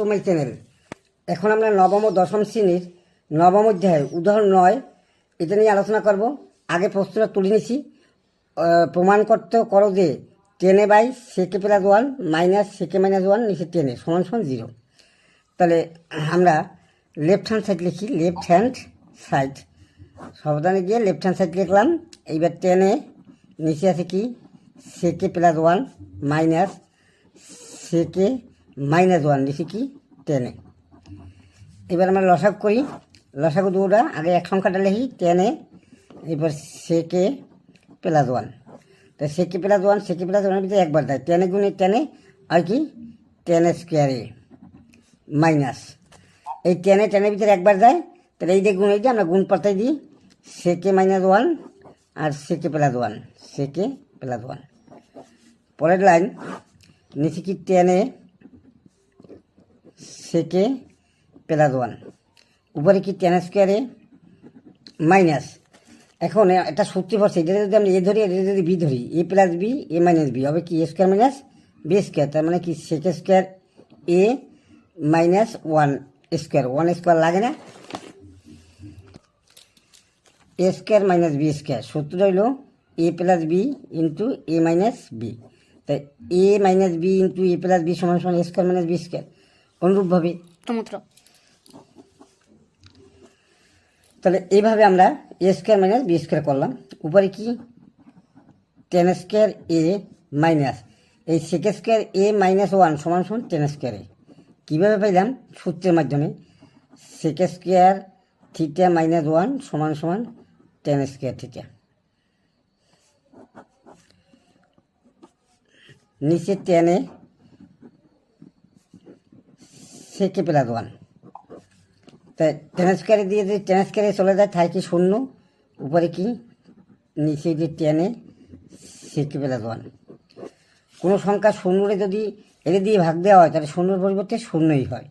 To channel এখন আমরা নবম ও দশম শ্রেণির নবম অধ্যায়, উদাহরণ নয়, এটা নিয়ে আলোচনা করব। আগে প্রশ্নটা তুলে নিছি। প্রমাণ করতে করো যে tan A by sec A plus one minus sec A minus one নিচে টেনে সমান সমান জিরো তাহলে আমরা লেফট হ্যান্ড সাইড লিখি লেফট হ্যান্ড সাইড সাবধানে গিয়ে লেফট হ্যান্ড সাইড লিখলাম। এইবার টেনে নিচে আছে কি? সেকে প্লাস ওয়ান মাইনাস সেকে মাইনাস ওয়ান লিখি কি? টেনে এবার আমরা লসাগু করি। লসাগু দুটা, আগে এক সংখ্যাটা লিখি টেনে এবার সেকে প্লাস ওয়ান তো সেকে প্লাস ওয়ান সেকে প্লাস ওয়ানের ভিতরে একবার দেয়। টেনে গুণে টেনে আর কি? টেন স্কোয়ারে মাইনাস এই টেনে টেনের ভিতরে একবার যায় তাহলে এই যে গুণ, এই যে আমরা গুণ পাল্টাই দিই। সেকে minus one R sec A plus one sec A plus one পরের লাইন নিচে কি টেনে সেকে প্লাস ওয়ান। উপরে কি টেন স্কোয়ারে মাইনাস এখন একটা সূত্র পড়ছে এটা যদি আমরা এ ধরি, এটা যদি বি ধরি A plus B A minus B হবে কি? A square minus B square তার মানে কি? Sec square A minus one square one square লাগে না? A square minus B square সূত্র হইল A plus B into A minus B তাই A minus B into A plus B সমান সমান A square minus B square অনুরূপভাবে। সমুদ্র। তাহলে এইভাবে আমরা A square minus B square করলাম। উপরে কি? টেন স্কোয়ার এ মাইনাস এই sec square A minus one সমান সমান টেন স্কোয়ারে কীভাবে পাইলাম? সূত্রের মাধ্যমে। Sec square theta minus one সমান সমান টেন স্কোয়ার থিটা নিচে টেনে সেকে প্লাস ওয়ান তাই টেন স্কোয়ারে দিয়ে যদি টেন স্কোয়ারে চলে যায় তাই কি শূন্য? উপরে কি? নিচে যে টেনে সিক্সটি প্লাস ওয়ান কোনো সংখ্যা শূন্যরে যদি এটা দিয়ে ভাগ দেওয়া হয়, তাহলে শূন্যর পরিবর্তে শূন্যই হয়।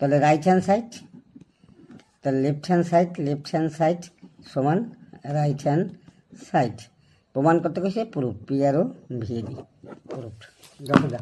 তাহলে রাইট হ্যান্ড সাইড তাহলে left hand side left hand side সমান রাইট হ্যান্ড সাইড প্রমাণ করতে গেছে প্রুফ পি আরও ভিএডি প্রুফ যা